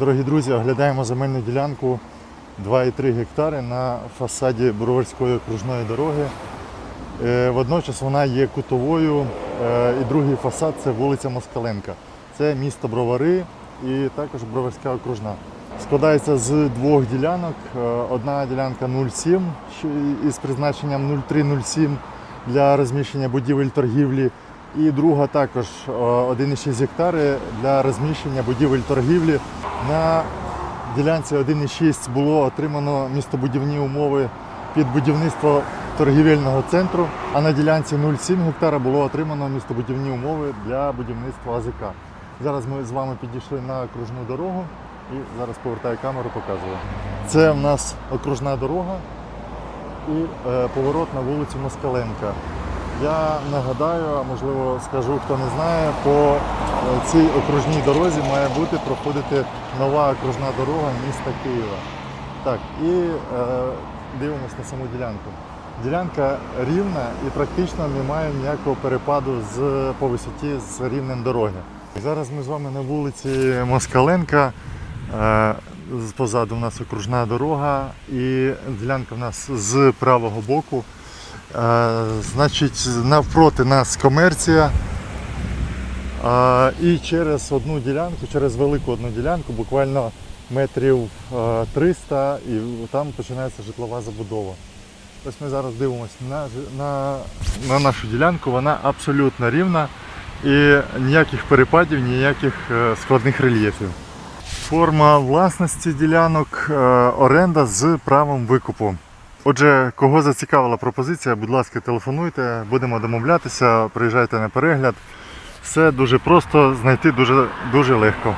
Дорогі друзі, оглядаємо земельну ділянку 2,3 гектари на фасаді Броварської окружної дороги. Е, Водночас вона є кутовою е, і другий фасад це вулиця Москаленка. Це місто Бровари і також Броварська окружна. Складається з двох ділянок. Е, Одна ділянка 0,7 із призначенням 0,3-0,7 для розміщення будівель торгівлі. І друга також е, 1,6 гектари для розміщення будівель торгівлі. На ділянці 1,6 було отримано містобудівні умови під будівництво торгівельного центру, а на ділянці 0,7 гектара було отримано містобудівні умови для будівництва АЗК. Зараз ми з вами підійшли на окружну дорогу і зараз повертаю камеру, показую. Це в нас окружна дорога і е, поворот на вулицю Москаленка. Я нагадаю, а можливо скажу, хто не знає, по е, цій окружній дорозі має бути проходити нова окружна дорога міста Києва. Так, і е, дивимось на саму ділянку. Ділянка рівна і практично немає ніякого перепаду з, по висоті з рівнем дороги. Зараз ми з вами на вулиці Москаленка. Е, Позаду в нас окружна дорога і ділянка в нас з правого боку. Значить, навпроти нас комерція. Е, І через одну ділянку, через велику одну ділянку, буквально метрів е, 300, і там починається житлова забудова. Ось ми зараз дивимося на, на, на нашу ділянку, вона абсолютно рівна і ніяких перепадів, ніяких е, складних рельєфів. Форма власності ділянок, е, оренда з правом викупу. Отже, кого зацікавила пропозиція, будь ласка, телефонуйте, будемо домовлятися, приїжджайте на перегляд. Все дуже просто, знайти дуже, дуже легко.